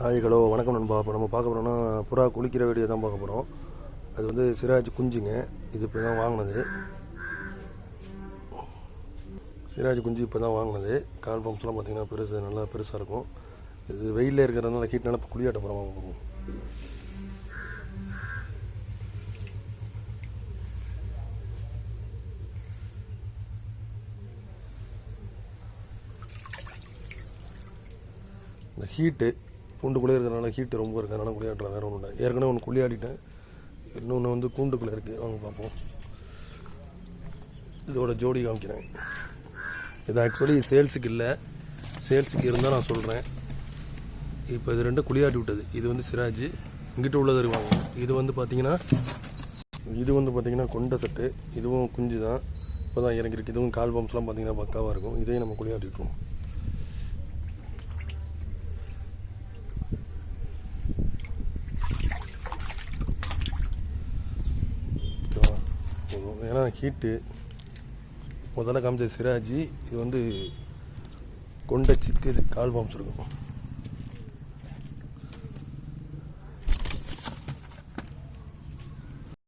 Hi hello வணக்கம் நண்பா. இப்போ நம்ம பார்க்க போகிறோம்னா புறா குளிக்கிற வீடியோ தான் பார்க்க போகிறோம் அது வந்து சிராஜ் குஞ்சுங்க. இது இப்போ தான் வாங்கினது. சிராஜ் குஞ்சு இப்போ தான் வாங்கினது. கால் பம்ப்ஸ்லாம் பார்த்தீங்கன்னா பெருசு நல்லா பெருசாக இருக்கும். இது வெயிலில் இருக்கிறதுனால ஹீட்னால இப்போ குளியாட்ட போகிறோம் இந்த ஹீட்டு பூண்டுக்குள்ளே இருக்கிறனால ஹீட்டு ரொம்ப இருக்கிறனால அதனால குளியாட்டுறேன் வேறு ஒன்றும் இல்லை. ஏற்கனவே ஒன்று குளியாடிட்டேன் இன்னொன்று வந்து கூண்டுக்குள்ளே இருக்குது வாங்க பார்ப்போம். இதோட ஜோடி காமிக்கிறேன். இது ஆக்சுவலி சேல்ஸுக்கு இல்லை. சேல்ஸுக்கு இருந்தால் நான் சொல்கிறேன் இப்போ இது ரெண்டும் குளியாட்டி விட்டது. இது வந்து சிராஜ். இங்கிட்ட உள்ளது இருவாங்க இது வந்து பார்த்தீங்கன்னா இது வந்து பார்த்தீங்கன்னா கொண்ட சட்டு. இதுவும் குஞ்சு தான். இப்போ தான் இறங்கிருக்கு இதுவும் கால் பம்ப்ஸ்லாம் பார்த்தீங்கன்னா பக்காவாக இருக்கும். இதையும் நம்ம குளியாட்டி போதும். ஏன்னா ஹீட்டு முதல்ல காமிச்ச சிராஜி இது வந்து கொண்ட சிக்கு இது கால் பாம்ஸ் இருக்கும்